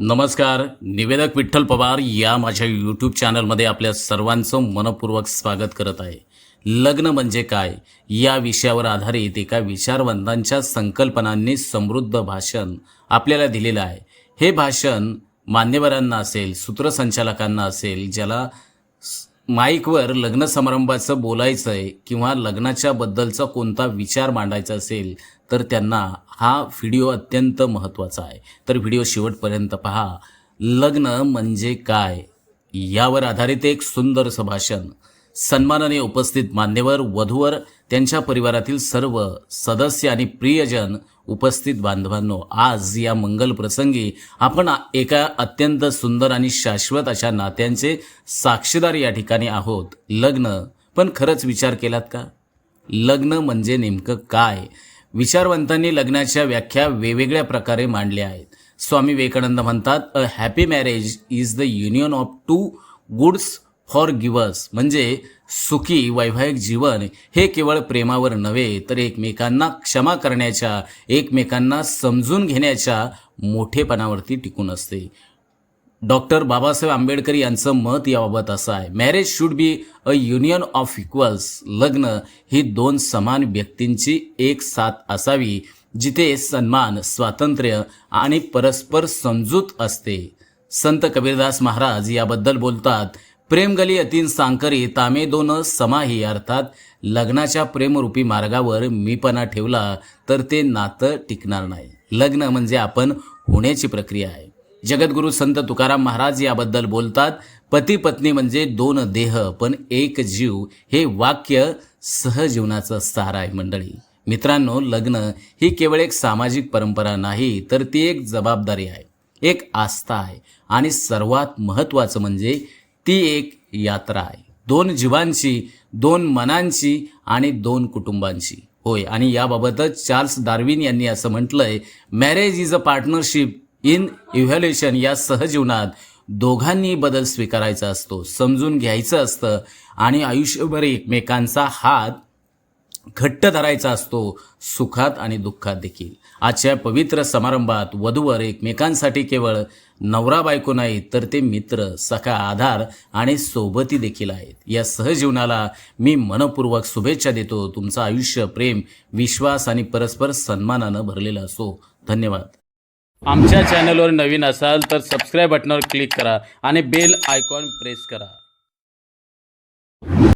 नमस्कार निवेदक विठ्ठल पवार या माझ्या यूट्यूब चॅनलमध्ये आपल्या सर्वांचं मनपूर्वक स्वागत करत आहे. लग्न म्हणजे काय? या विषयावर आधारित एका विचारवंतांच्या संकल्पनांनी समृद्ध भाषण आपल्याला दिलेलं आहे. हे भाषण मान्यवरांना असेल सूत्रसंचालकांना असेल ज्याला माईकवर लग्न समारंभाचं बोलायचं आहे किंवा लग्नाच्या बद्दलचा कोणता विचार मांडायचा असेल तर त्यांना हा व्हिडिओ अत्यंत महत्त्वाचा आहे. तर व्हिडिओ शेवटपर्यंत पहा. लग्न म्हणजे काय? यावर आधारित एक सुंदर भाषण सन्मानाने उपस्थित मान्यवर वधूवर त्यांच्या परिवारातील सर्व सदस्य आणि प्रियजन उपस्थित बांधवांनो आज या मंगल प्रसंगी आपण एका अत्यंत सुंदर आणि शाश्वत अशा नात्यांचे साक्षीदार या ठिकाणी आहोत. लग्न पण खरंच विचार केलात का? लग्न म्हणजे नेमकं काय? विचारवंतांनी लग्नाच्या व्याख्या वेगवेगळ्या प्रकारे मांडल्या आहेत. स्वामी विवेकानंद म्हणतात a happy marriage is the union of two goods for givers म्हणजे सुखी वैवाहिक जीवन हे केवळ प्रेमावर नव्हे तर एकमेकांना क्षमा करण्याच्या एकमेकांना समजून घेण्याच्या मोठेपणावरती टिकून असते. डॉक्टर बाबासाहेब आंबेडकर यांचं मत याबाबत असं आहे. Marriage should be a union of equals लग्न ही दोन समान व्यक्तींची एक साथ असावी जिथे सन्मान स्वातंत्र्य आणि परस्पर समजूत असते. संत कबीरदास महाराज याबद्दल बोलतात प्रेमगली अतीन सांकरी तामे दोन समाही अर्थात लग्नाच्या प्रेमरूपी मार्गावर मीपणा ठेवला तर ते नातं टिकणार नाही. लग्न म्हणजे आपण होण्याची प्रक्रिया आहे. जगद्गुरू संत तुकाराम महाराज याबद्दल बोलतात पती पत्नी म्हणजे दोन देह पण एक जीव हे वाक्य सहजीवनाचं सार आहे मंडळी. मित्रांनो लग्न ही केवळ एक सामाजिक परंपरा नाही तर ती एक जबाबदारी आहे एक आस्था आहे आणि सर्वात महत्त्वाचं म्हणजे ती एक यात्रा आहे. दोन जीवांची दोन मनांची आणि दोन कुटुंबांची होय आणि याबाबतच चार्ल्स डार्विन यांनी असं म्हटलंय marriage is a partnership in evaluation या सहजीवनात दोघांनी बदल स्वीकारायचा असतो समजून घ्यायचं असतं आणि आयुष्यभर एकमेकांचा हात घट्ट धरायचा असतो सुखात आणि दुःखात देखील. आजच्या पवित्र समारंभात वधूवर एकमेकांसाठी केवळ नवरा बायको नाही तर ते मित्र सखा आधार आणि सोबती देखील आहेत. या सहजीवनाला मी मनपूर्वक शुभेच्छा देतो. तुमचं आयुष्य प्रेम विश्वास आणि परस्पर सन्मानानं भरलेलं असो. धन्यवाद. आमच्या चॅनलवर नवीन असाल तर सबस्क्राईब बटनावर क्लिक करा आणि बेल आयकॉन प्रेस करा.